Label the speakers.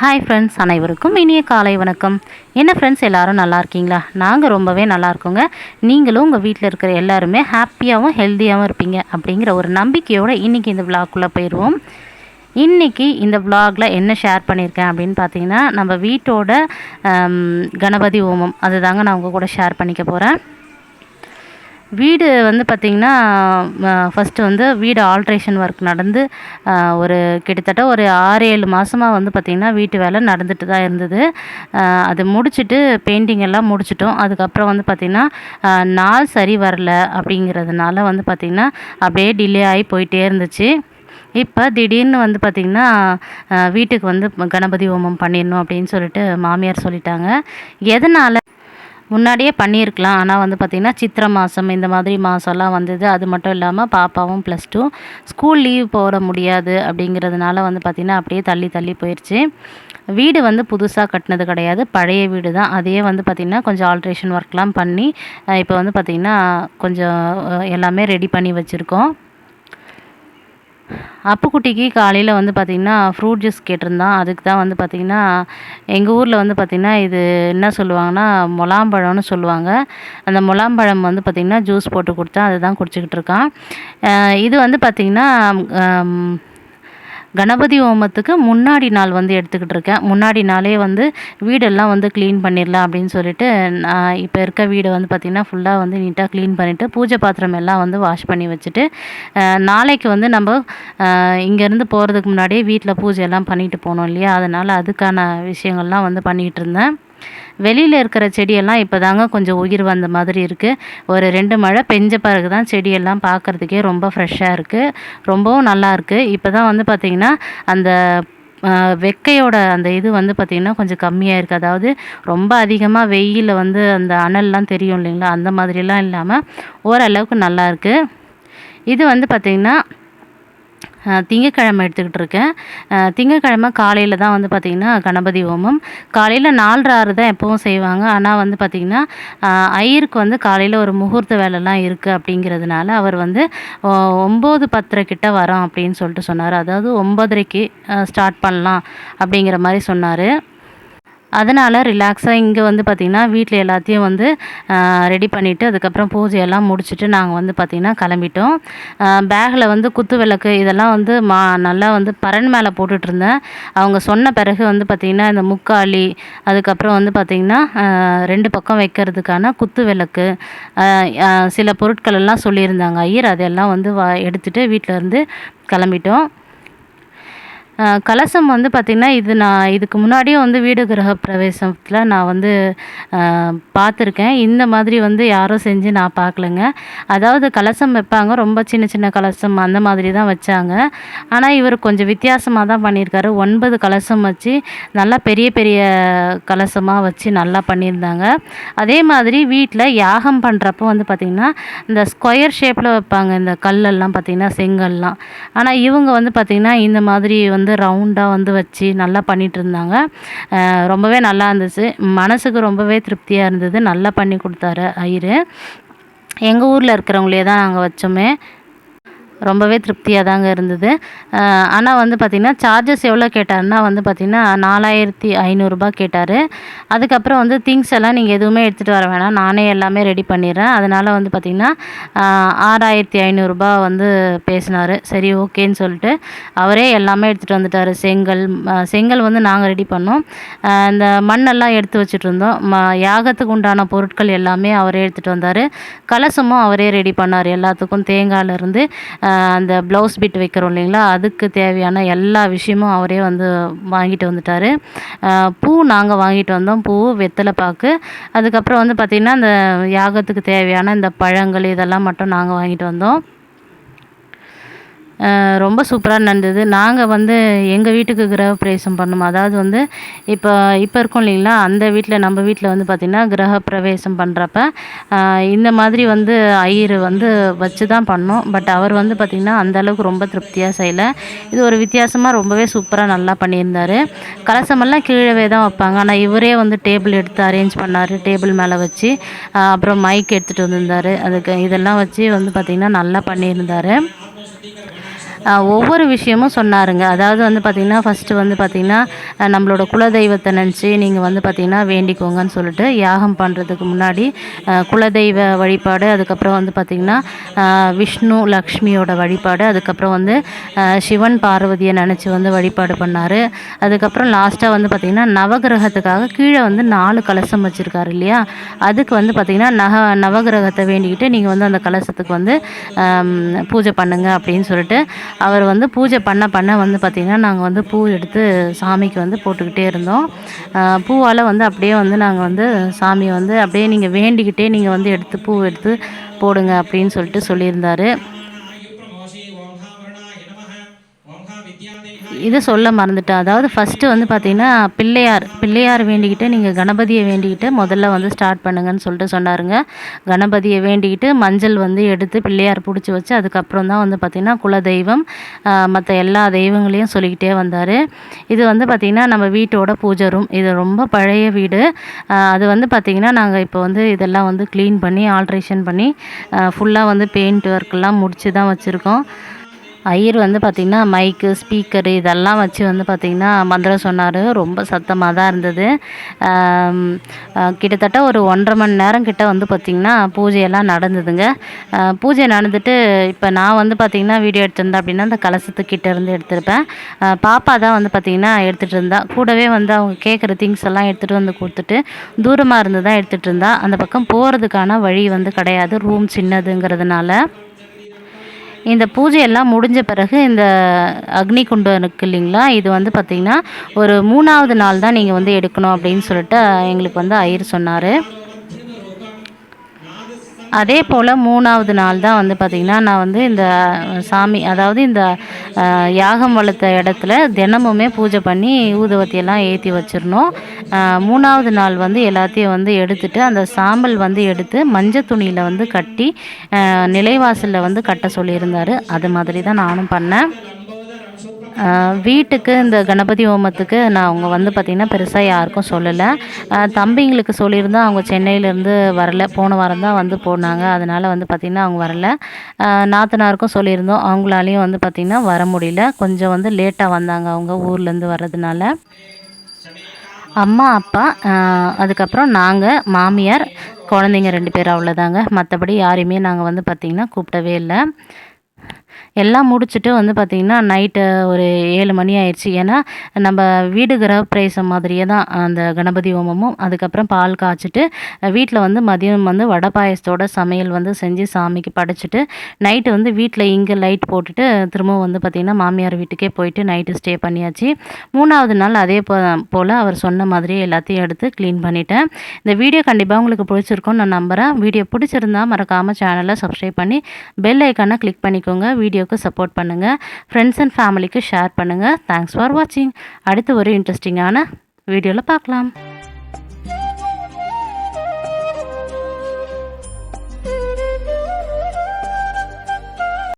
Speaker 1: Hi friends அனைவருக்கும் இனிய காலை வணக்கம். என்ன ஃப்ரெண்ட்ஸ் எல்லோரும் நல்லா இருக்கீங்களா? நாங்கள் ரொம்பவே நல்லா இருக்கோங்க. நீங்களும் உங்கள் வீட்டில் இருக்கிற எல்லாருமே ஹாப்பியாகவும் ஹெல்த்தியாகவும் இருப்பீங்க அப்படிங்கிற ஒரு நம்பிக்கையோடு இன்றைக்கி இந்த விளாக்குள்ளே போயிடுவோம் இன்றைக்கி இந்த விலாகில் என்ன ஷேர் பண்ணியிருக்கேன் அப்படின்னு பார்த்தீங்கன்னா நம்ம வீட்டோட கணபதி ஹோமம் அதுதாங்க நான் உங்கள் கூட ஷேர் பண்ணிக்க போகிறேன் வீடு வந்து பார்த்திங்கன்னா ஃபஸ்ட்டு வந்து வீடு ஆல்ட்ரேஷன் ஒர்க் நடந்து ஒரு கிட்டத்தட்ட ஒரு ஆறு ஏழு மாதமாக வந்து பார்த்திங்கன்னா வீட்டு வேலை நடந்துட்டு தான் இருந்தது. அது முடிச்சுட்டு பெயிண்டிங் எல்லாம் முடிச்சிட்டோம். அதுக்கப்புறம் வந்து பார்த்திங்கன்னா நாள் சரி வரல அப்படிங்கிறதுனால வந்து பார்த்திங்கன்னா அப்படியே டிலே ஆகி போயிட்டே இருந்துச்சு. இப்போ திடீர்னு வந்து பார்த்திங்கன்னா வீட்டுக்கு வந்து கணபதி ஹோமம் பண்ணிடணும் அப்படின்னு சொல்லிட்டு மாமியார் சொல்லிட்டாங்க. எதனால் முன்னாடியே பண்ணியிருக்கலாம். ஆனால் வந்து பார்த்திங்கன்னா சித்திரை மாதம் இந்த மாதிரி மாதம்லாம் வந்தது. அது மட்டும் இல்லாமல் பாப்பாவும் ப்ளஸ் டூ ஸ்கூல் லீவ் போட முடியாது அப்படிங்கிறதுனால வந்து பார்த்திங்கன்னா அப்படியே தள்ளி தள்ளி போயிடுச்சு வீடு வந்து புதுசாக கட்டினது கிடையாது. பழைய வீடு தான் அதையே வந்து பார்த்திங்கன்னா கொஞ்சம் ஆல்ட்ரேஷன் ஒர்க்லாம் பண்ணி இப்போ வந்து பார்த்திங்கன்னா கொஞ்சம் எல்லாமே ரெடி பண்ணி வச்சுருக்கோம். அப்புக்குட்டிக்கு காலையில் வந்து பார்த்திங்கன்னா ஃப்ரூட் ஜூஸ் கேட்டிருந்தான். அதுக்கு தான் வந்து பார்த்திங்கன்னா எங்கள் ஊரில் வந்து பார்த்திங்கன்னா இது என்ன சொல்லுவாங்கன்னா முலாம்பழம்னு சொல்லுவாங்க. அந்த முலாம்பழம் வந்து பார்த்திங்கன்னா ஜூஸ் போட்டு கொடுத்தா அதுதான் குடிச்சிக்கிட்டு இருக்கான். இது வந்து பார்த்திங்கன்னா கணபதி ஹோமத்துக்கு முன்னாடி நாள் வந்து எடுத்துக்கிட்டு இருக்கேன் முன்னாடி நாளே வந்து வீடெல்லாம் வந்து க்ளீன் பண்ணிடலாம் அப்படின்னு சொல்லிட்டு நான் இப்போ இருக்க வீடை வந்து பார்த்திங்கன்னா ஃபுல்லாக வந்து நீட்டாக க்ளீன் பண்ணிவிட்டு பூஜை பாத்திரம் எல்லாம் வந்து வாஷ் பண்ணி வச்சுட்டு நாளைக்கு வந்து நம்ம இங்கேருந்து போகிறதுக்கு முன்னாடியே வீட்டில் பூஜை எல்லாம் பண்ணிட்டு போனோம் இல்லையா? அதனால் அதுக்கான விஷயங்கள்லாம் வந்து பண்ணிகிட்டு இருந்தேன். வெளியில் இருக்கிற செடியெல்லாம் இப்போ தாங்க கொஞ்சம் உயிர் வந்த மாதிரி இருக்குது ஒரு ரெண்டு மழை பெஞ்ச பிறகு தான் செடியெல்லாம் பார்க்குறதுக்கே ரொம்ப ஃப்ரெஷ்ஷாக இருக்குது ரொம்பவும் நல்லா இருக்குது இப்போ தான் வந்து பார்த்திங்கன்னா அந்த வெக்கையோட அந்த இது வந்து பார்த்திங்கன்னா கொஞ்சம் கம்மியாக இருக்குது அதாவது ரொம்ப அதிகமாக வெயிலில் வந்து அந்த அனல்லாம் தெரியும் இல்லைங்களா? அந்த மாதிரிலாம் இல்லாமல் ஓரளவுக்கு நல்லா இருக்குது இது வந்து பார்த்திங்கன்னா திங்கக்கிழமை எடுத்துக்கிட்டு இருக்கேன். திங்கக்கிழமை காலையில் தான் வந்து பார்த்திங்கன்னா கணபதி ஹோமம். காலையில் நாலரை ஆறு தான் எப்போவும் செய்வாங்க. ஆனால் வந்து பார்த்திங்கன்னா ஐயருக்கு வந்து காலையில் ஒரு முகூர்த்த வேலைலாம் இருக்குது அப்படிங்கிறதுனால அவர் வந்து ஒம்பது பத்தரை கிட்ட வரோம் அப்படின்னு சொல்லிட்டு சொன்னார். அதாவது ஒம்பதரைக்கு ஸ்டார்ட் பண்ணலாம் அப்படிங்கிற மாதிரி சொன்னார். அதனால் ரிலாக்ஸாக இங்கே வந்து பார்த்திங்கன்னா வீட்டில் எல்லாத்தையும் வந்து ரெடி பண்ணிவிட்டு அதுக்கப்புறம் பூஜையெல்லாம் முடிச்சுட்டு நாங்கள் வந்து பார்த்திங்கன்னா கிளம்பிட்டோம். பேக்கில் வந்து குத்து விளக்கு இதெல்லாம் வந்து மா நல்லா வந்து பரண் மேலே போட்டுட்ருந்தேன். அவங்க சொன்ன பிறகு வந்து பார்த்திங்கன்னா இந்த முக்காலி அதுக்கப்புறம் வந்து பார்த்திங்கன்னா ரெண்டு பக்கம் வைக்கிறதுக்கான குத்து விளக்கு சில பொருட்கள் எல்லாம் சொல்லியிருந்தாங்க. ஐயர் அதெல்லாம் வந்து வா எடுத்துகிட்டு வீட்டில் இருந்து கிளம்பிட்டோம். கலசம் வந்து பார்த்திங்கன்னா இது நான் இதுக்கு முன்னாடியே வந்து வீடு கிரக பிரவேசத்தில் நான் வந்து பார்த்துருக்கேன் இந்த மாதிரி வந்து யாரும் செஞ்சு நான் பார்க்கலங்க அதாவது கலசம் வைப்பாங்க. ரொம்ப சின்ன சின்ன கலசம் அந்த மாதிரி தான் வச்சாங்க. ஆனால் இவர் கொஞ்சம் வித்தியாசமாக தான் பண்ணியிருக்காரு. ஒன்பது கலசம் வச்சு நல்லா பெரிய பெரிய கலசமாக வச்சு நல்லா பண்ணியிருந்தாங்க. அதே மாதிரி வீட்டில் யாகம் பண்ணுறப்போ வந்து பார்த்திங்கன்னா இந்த ஸ்கொயர் ஷேப்பில் வைப்பாங்க. இந்த கல்லெல்லாம் பார்த்திங்கன்னா செங்கல்லாம். ஆனால் இவங்க வந்து பார்த்திங்கன்னா இந்த மாதிரி வந்து ரவுண்டாக வந்து வச்சு நல்லா பண்ணிட்டு இருந்தாங்க ரொம்பவே நல்லா இருந்துச்சு. மனசுக்கு ரொம்பவே திருப்தியாக இருந்தது. நல்லா பண்ணி கொடுத்தாரு ஐயரு. எங்கள் ஊரில் இருக்கிறவங்களே தான் நாங்கள் வச்சோமே. ரொம்பவே திருப்தியாக தாங்க இருந்தது. ஆனால் வந்து பார்த்திங்கன்னா சார்ஜஸ் எவ்வளோ கேட்டாருன்னா வந்து பார்த்திங்கன்னா நாலாயிரத்தி ஐநூறுரூபா கேட்டார். அதுக்கப்புறம் வந்து திங்ஸ் எல்லாம் நீங்கள் எதுவுமே எடுத்துகிட்டு வர வேணாம். நானே எல்லாமே ரெடி பண்ணிடுறேன். அதனால் வந்து பார்த்திங்கன்னா ஆறாயிரத்தி ஐநூறுரூபா வந்து பேசினார். சரி ஓகேன்னு சொல்லிட்டு அவரே எல்லாமே எடுத்துகிட்டு வந்துட்டார். செங்கல் செங்கல் வந்து நாங்கள் ரெடி பண்ணோம். இந்த மண்ணெல்லாம் எடுத்து வச்சுட்டு இருந்தோம். ம யாகத்துக்கு உண்டான பொருட்கள் எல்லாமே அவரே எடுத்துகிட்டு வந்தார். கலசமும் அவரே ரெடி பண்ணார். எல்லாத்துக்கும் தேங்காயிலேருந்து அந்த ப்ளவுஸ் பிட் வைக்கிறோம் இல்லைங்களா? அதுக்கு தேவையான எல்லா விஷயமும் அவரே வந்து வாங்கிட்டு வந்துட்டார். பூ நாங்கள் வாங்கிட்டு வந்தோம். பூ வெத்தலை பாக்கு. அதுக்கப்புறம் வந்து பார்த்திங்கன்னா அந்த யாகத்துக்கு தேவையான இந்த பழங்கள் இதெல்லாம் மட்டும் நாங்கள் வாங்கிட்டு வந்தோம். ரொம்ப சூப்பராக நடந்தது. நாங்கள் வந்து எங்கள் வீட்டுக்கு கிரக பிரவேசம் பண்ணோம். அதாவது வந்து இப்போ இப்போ இருக்கோம் இல்லைங்களா? அந்த வீட்டில் நம்ம வீட்டில் வந்து பார்த்திங்கன்னா கிரக பிரவேசம் பண்ணுறப்ப இந்த மாதிரி வந்து ஐயர் வந்து வச்சு தான் பண்ணோம். பட் அவர் வந்து பார்த்திங்கன்னா அந்த அளவுக்கு ரொம்ப திருப்தியாக செய்யலை. இது ஒரு வித்தியாசமாக ரொம்பவே சூப்பராக நல்லா பண்ணியிருந்தார். கலசமெல்லாம் கீழவே தான் வைப்பாங்க. ஆனால் இவரே வந்து டேபிள் எடுத்து அரேஞ்ச் பண்ணார். டேபிள் மேலே வச்சு அப்புறம் மைக் எடுத்துகிட்டு வந்திருந்தார். அதுக்கு இதெல்லாம் வச்சு வந்து பார்த்திங்கன்னா நல்லா பண்ணியிருந்தார். ஒவ்வொரு விஷயமும் சொன்னாருங்க. அதாவது வந்து பார்த்திங்கன்னா ஃபஸ்ட்டு வந்து பார்த்திங்கன்னா நம்மளோட குலதெய்வத்தை நினச்சி நீங்கள் வந்து பார்த்திங்கன்னா வேண்டிக்கோங்கன்னு சொல்லிட்டு யாகம் பண்ணுறதுக்கு முன்னாடி குலதெய்வ வழிபாடு அதுக்கப்புறம் வந்து பார்த்திங்கன்னா விஷ்ணு லக்ஷ்மியோட வழிபாடு அதுக்கப்புறம் வந்து சிவன் பார்வதியை நினச்சி வந்து வழிபாடு பண்ணார். அதுக்கப்புறம் லாஸ்ட்டாக வந்து பார்த்திங்கன்னா நவகிரகத்துக்காக கீழே வந்து நாலு கலசம் வச்சுருக்காரு இல்லையா? அதுக்கு வந்து பார்த்திங்கன்னா நக நவகிரகத்தை வேண்டிக்கிட்டு நீங்கள் வந்து அந்த கலசத்துக்கு வந்து பூஜை பண்ணுங்க அப்படின்னு சொல்லிட்டு அவர் வந்து பூஜை பண்ண பண்ண வந்து பார்த்திங்கன்னா நாங்கள் வந்து பூ எடுத்து சாமிக்கு வந்து போட்டுக்கிட்டே இருந்தோம். பூவால் வந்து அப்படியே வந்து நாங்கள் வந்து சாமியை வந்து அப்படியே நீங்கள் வேண்டிக்கிட்டே நீங்கள் வந்து எடுத்து பூ எடுத்து போடுங்க அப்படின்னு சொல்லிட்டு சொல்லியிருந்தார். இது சொல்ல மறந்துட்டேன். அதாவது ஃபஸ்ட்டு வந்து பார்த்திங்கன்னா பிள்ளையார் பிள்ளையார் வேண்டிக்கிட்டு நீங்கள் கணபதியை வேண்டிக்கிட்டு முதல்ல வந்து ஸ்டார்ட் பண்ணுங்கன்னு சொல்லிட்டு சொன்னாருங்க. கணபதியை வேண்டிக்கிட்டு மஞ்சள் வந்து எடுத்து பிள்ளையார் பிடிச்சி வச்சு அதுக்கப்புறம் தான் வந்து பார்த்திங்கன்னா குலதெய்வம் மற்ற எல்லா தெய்வங்களையும் சொல்லிக்கிட்டே வந்தார். இது வந்து பார்த்திங்கன்னா நம்ம வீட்டோட பூஜை ரூம் இது ரொம்ப பழைய வீடு. அது வந்து பார்த்திங்கன்னா நாங்கள் இப்போ வந்து இதெல்லாம் வந்து க்ளீன் பண்ணி ஆல்ட்ரேஷன் பண்ணி ஃபுல்லாக வந்து பெயிண்ட் ஒர்க்கெல்லாம் முடித்து தான் வச்சுருக்கோம். ஐயர் வந்து பார்த்திங்கன்னா மைக்கு ஸ்பீக்கரு இதெல்லாம் வச்சு வந்து பார்த்திங்கன்னா மந்திரம் சொன்னார். ரொம்ப சத்தமாக தான் இருந்தது. கிட்டத்தட்ட ஒரு ஒன்றரை மணி நேரம் கிட்ட வந்து பார்த்திங்கன்னா பூஜையெல்லாம் நடந்ததுங்க. பூஜை நடந்துட்டு இப்போ நான் வந்து பார்த்திங்கன்னா வீடியோ எடுத்திருந்தேன் அப்படின்னா அந்த கலசத்துக்கிட்ட இருந்து எடுத்திருப்பேன். பாப்பா தான் வந்து பார்த்திங்கன்னா எடுத்துகிட்டு இருந்தா. கூடவே வந்து அவங்க கேட்குற திங்ஸ் எல்லாம் எடுத்துகிட்டு வந்து கொடுத்துட்டு தூரமாக இருந்து தான் எடுத்துகிட்டு இருந்தா. அந்த பக்கம் போகிறதுக்கான வழி வந்து கிடையாது. ரூம் சின்னதுங்கிறதுனால. இந்த பூஜையெல்லாம் முடிஞ்ச பிறகு இந்த அக்னி குண்டம் இருக்கு இல்லைங்களா? இது வந்து பார்த்திங்கன்னா ஒரு மூணாவது நாள் தான் நீங்கள் வந்து எடுக்கணும் அப்படின்னு சொல்லிட்டு எங்களுக்கு வந்து ஐயர் சொன்னார். அதே போல் மூணாவது நாள் தான் வந்து பார்த்திங்கன்னா நான் வந்து இந்த சாமி அதாவது இந்த யாகம் வளர்த்த இடத்துல தினமுமே பூஜை பண்ணி ஊதுவத்தியெல்லாம் ஏற்றி வச்சிடணும். மூணாவது நாள் வந்து எல்லாத்தையும் வந்து எடுத்துட்டு அந்த சாம்பல் வந்து எடுத்து மஞ்சள் துணியில் வந்து கட்டி நிலைவாசலில் வந்து கட்ட சொல்லியிருந்தார். அது மாதிரி தான் நானும் பண்ணேன். வீட்டுக்கு இந்த கணபதி ஹோமத்துக்கு நான் அவங்க வந்து பார்த்திங்கன்னா பெருசாக யாருக்கும் சொல்லலை. தம்பிங்களுக்கு சொல்லியிருந்தா அவங்க சென்னையிலேருந்து வரல. போன வாரம் தான் வந்து போனாங்க. அதனால் வந்து பார்த்திங்கன்னா அவங்க வரல. நாத்தனாருக்கும் சொல்லியிருந்தோம். அவங்களாலையும் வந்து பார்த்திங்கன்னா வர முடியல. கொஞ்சம் வந்து லேட்டாக வந்தாங்க அவங்க ஊர்லேருந்து வர்றதுனால. அம்மா அப்பா அதுக்கப்புறம் நாங்கள் மாமியார் குழந்தைங்க ரெண்டு பேர் அவ்வளோதாங்க மற்றபடி யாரையுமே நாங்கள் வந்து பார்த்திங்கன்னா கூப்பிடவே இல்லை. எல்லாம் முடிச்சுட்டு வந்து பார்த்திங்கன்னா நைட்டு ஒரு ஏழு மணி ஆயிடுச்சு. ஏன்னா நம்ம வீடு கிரகப்பிரவேசம் மாதிரியே தான் அந்த கணபதி ஹோமமும். அதுக்கப்புறம் பால் காய்ச்சிட்டு வீட்டில் வந்து மதியம் வந்து வடை பாயசத்தோட சமையல் வந்து செஞ்சு சாமிக்கு படைச்சிட்டு நைட்டு வந்து வீட்டில் இங்கே லைட் போட்டுட்டு திரும்பவும் வந்து பார்த்திங்கன்னா மாமியார் வீட்டுக்கே போயிட்டு நைட்டு ஸ்டே பண்ணியாச்சு. மூணாவது நாள் அதே போல் அவர் சொன்ன மாதிரியே எல்லாத்தையும் எடுத்து க்ளீன் பண்ணிட்டேன். இந்த வீடியோ கண்டிப்பாக உங்களுக்கு பிடிச்சிருக்கும்னு நான் நம்புகிறேன் வீடியோ பிடிச்சிருந்தா மறக்காமல் சேனலை சப்ஸ்கிரைப் பண்ணி பெல் ஐக்கானை கிளிக் பண்ணிக்கோங்க. வீடியோவுக்கு சப்போர்ட் பண்ணுங்கள் ஃப்ரெண்ட்ஸ் அண்ட் ஃபேமிலிக்கு ஷேர் பண்ணுங்கள் தேங்க்ஸ் ஃபார் வாட்சிங் அடுத்து ஒரு இன்ட்ரெஸ்டிங்கான வீடியோவில் பார்க்கலாம்.